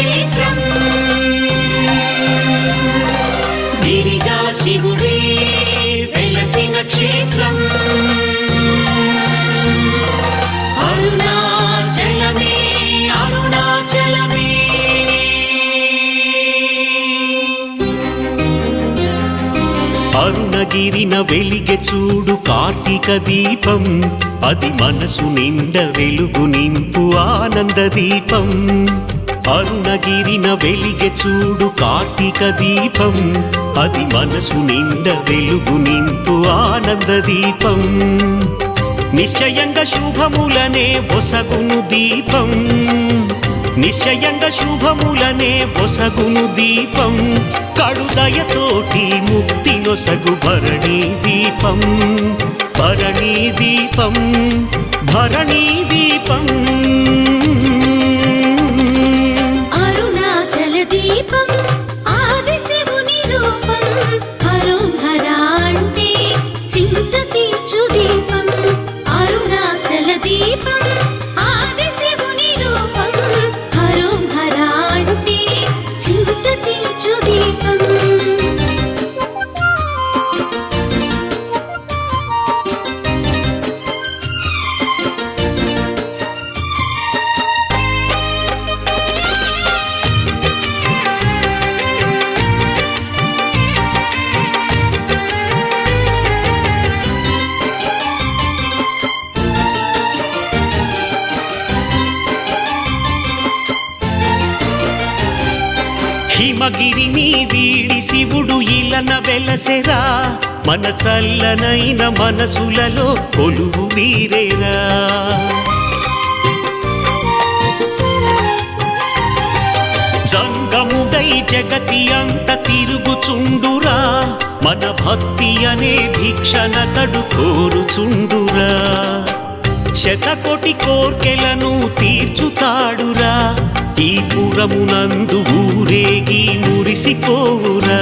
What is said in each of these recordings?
క్షేత్రం గిరిజా శివుడే వెలసిన క్షేత్రం. అరుణాచలమే అరుణాచలమే. అరుణగిరిన వెలిగె చూడు కార్తీక దీపం. అది మనసు నిండ వెలుగు నింపు ఆనంద దీపం. అరుణగిరిన వెలిగె చూడు కార్తీక దీపం. అది మనసు నిండ వెలుగు నింపు ఆనంద దీపం. నిశ్చయంగా శుభములనే ఒసగును దీపం. నిశ్చయంగా శుభములనే ఒసగును దీపం. కడుదయతోటి ముక్తి నొసగు భరణీ దీపం. భరణీ దీపం భరణీ దీపం. హిమగిరిని వీడి శివుడు ఇలన వెలసెరా. మన చల్లనైన మనసులలో కొలువు వీరేరా. జంగముడై జగతి అంత తిరుగుచుండురా. మన భక్తి అనే భిక్షణతడు కోరుచుండురా. శతకోటి కోర్కెలను తీర్చుతాడురా. ఈ పురమునందు ఊరేగి మురిసిపోవురా.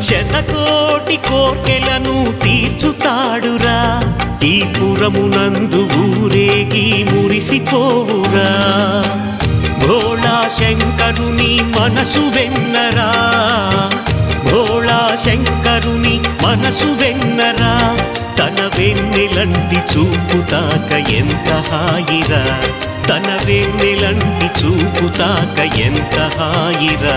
శతకోటి కోర్కెలను తీర్చుతాడురా. ఈ పురమునందు ఊరేగి మురిసిపోవురా. భోళా శంకరుని మనసు వెన్నరా. భోళా శంకరుని మనసు వెన్నరా. వెన్నెలంటి చూపుతాక ఎంత హాయిరా? తన వెన్నెలంటి చూపుతాక ఎంత హాయిరా?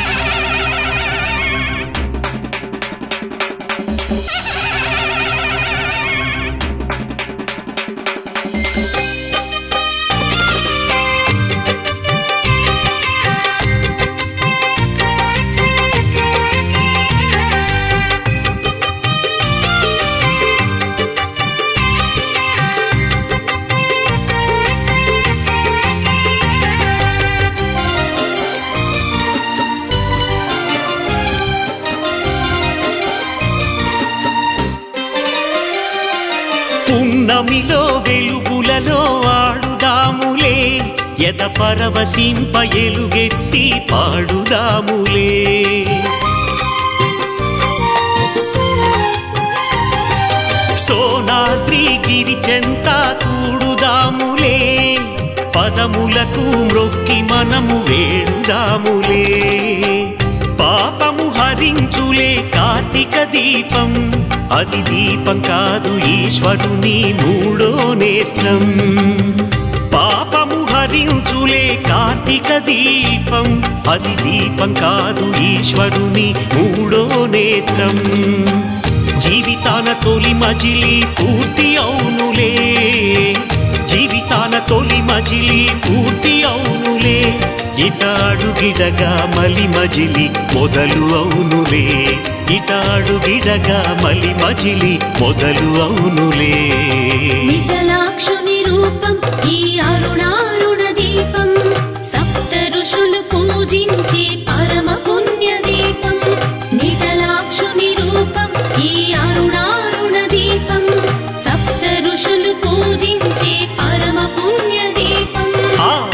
పున్నమిలో వెలుగులలో ఆడుదాములే. ఎద పరవశింప ఎలుగెత్తి పాడుదాములే. సోనాద్రి గిరిచెంత కూడుదాములే పదములకు మ్రొక్కి మనము వేడుదాములే. పాపము హరించులే కార్తీక దీపం. అది దీపం కాదు ఈశ్వరుని మూడో నేత్రం. పాపము హరించులే కార్తీక దీపం. అది దీపం కాదు ఈశ్వరుని మూడో నేత్రం. జీవితాన తొలి మజిలి పూర్తి అవునులే. జీవితాన తొలి మజిలి పూర్తి అవునులే. ఇట అడుగిడగా మలి మజిలి మొదలు అవునులే. ఇట అడుగిడగా మలి మజిలి మొదలు అవునులే. నిగలాక్షుని రూపం ఈ అరుణా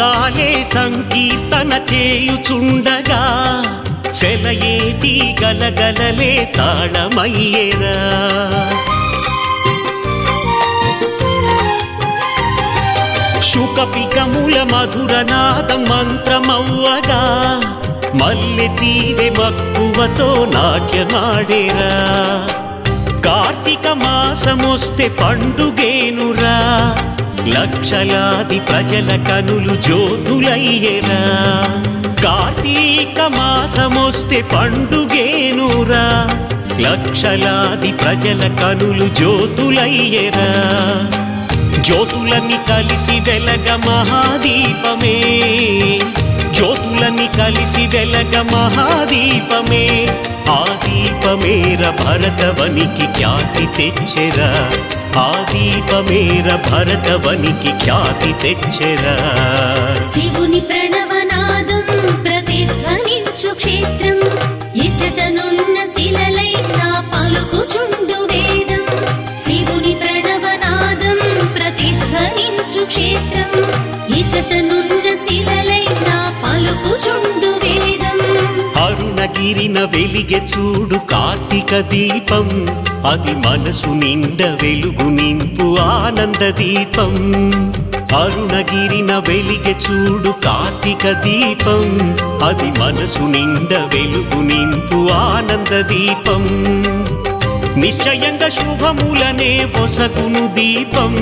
గాలే సంకీర్తన చేయుచుండగా. చెలయేటి గలగలలే తాళమయ్యేరా. శుకపికముల మధురనాదం మంత్రమవ్వగా. మల్లె తీవె మక్కువతో నాట్యమాడేరా. కార్తీక మాసమొస్తే పండుగేనురా. లక్షలాది ప్రజల కనులు జ్యోతులయ్యేరా కార్తీక మాసమొస్తే పండుగేనురా. లక్షలాది ప్రజల కనులు జ్యోతులయ్యేరా జ్యోతులన్నీ కలిసి వెలగ మహాదీపమే. జ్యోతులన్నీ కలిసి వెలగ మహాదీపమే. ఆ దీపమేర భరతవనికి ఖ్యాతి తెచ్చెరా. ఆ దీపమేర భరతవనికి ఖ్యాతి తెచ్చెరా. శివుని ప్రణవనాదం ప్రతిధ్వనించు క్షేత్రం. ఇచటనున్న అరుణగిరిన వెలిగె చూడు కార్తీక దీపం. అది మనసు నిండ వెలుగు నింపు ఆనంద దీపం. అరుణగిరిన వెలిగె చూడు కార్తీక దీపం. అది మనసు నిండ వెలుగు నింపు ఆనంద దీపం. నిశ్చయంగా శుభములనే ఒసగును దీపం.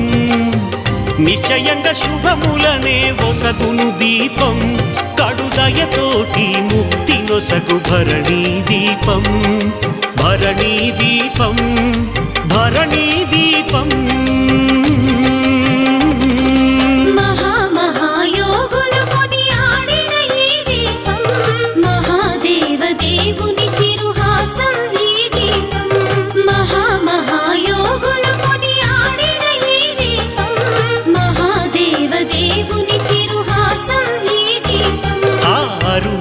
నిశ్చయంగా శుభములనే వసగును దీపం. కడుదయతోటి ముక్తి నొసగు భరణీ దీపం. భరణీ దీపం భరణీ దీపం.